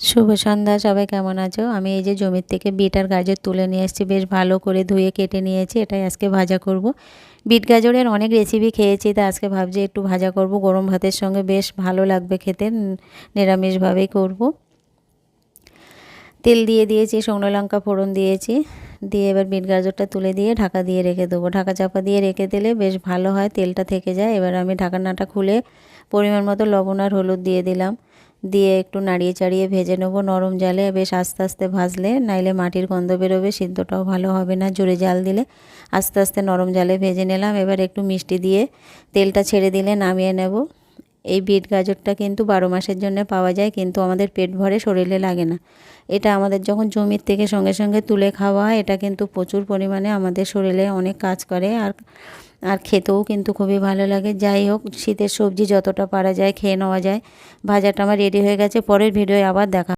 শুভ সন্ধ্যা, সবাই কেমন আছো? আমি এই যে জমির থেকে বিট আর গাজর তুলে নিয়ে এসেছি, বেশ ভালো করে ধুয়ে কেটে নিয়েছি, এটাই আজকে ভাজা করব। বিট গাজরের অনেক রেসিপি খেয়েছি, তা আজকে ভাবছি একটু ভাজা করব, গরম ভাতের সঙ্গে বেশ ভালো লাগবে খেতে নিরামিষভাবেই করব। তেল দিয়ে দিয়েছি, শুকনো লঙ্কা ফোড়ন দিয়েছি, দিয়ে এবার বিট গাজরটা তুলে দিয়ে ঢাকা দিয়ে রেখে দেবো। ঢাকা চাপা দিয়ে রেখে দিলে বেশ ভালো হয়, তেলটা থেকে যায়। এবার আমি ঢাকানাটা খুলে পরিমাণ মতো লবণ আর হলুদ দিয়ে দিলাম। দিয়ে একটু নাড়িয়ে চাড়িয়ে ভেজে নেব নরম জালে। বেশ আস্তে আস্তে ভাজলে নাইলে মাটির গন্ধ বেরোবে, সিদ্ধটাও ভালো হবে না জোরে জাল দিলে। আস্তে আস্তে নরম জালে ভেজে নিলাম। এবার একটু মিষ্টি দিয়ে তেলটা ছেড়ে দিলে নামিয়ে নেব। এই বিট গাজরটা কিন্তু বারো মাসের জন্য পাওয়া যায়, কিন্তু আমাদের পেট ভরে শরীরে লাগে না। এটা আমাদের যখন জমির থেকে সঙ্গে সঙ্গে তুলে খাওয়া এটা কিন্তু প্রচুর পরিমাণে আমাদের শরীরে অনেক কাজ করে। আর আর খেতেও কিন্তু খুবই ভালো লাগে। যাই হোক, শীতের সবজি যতটা পারা যায়, খেয়ে নেওয়া যায়। ভাজাটা আমার রেডি হয়ে গেছে, পরের ভিডিও আবার দেখা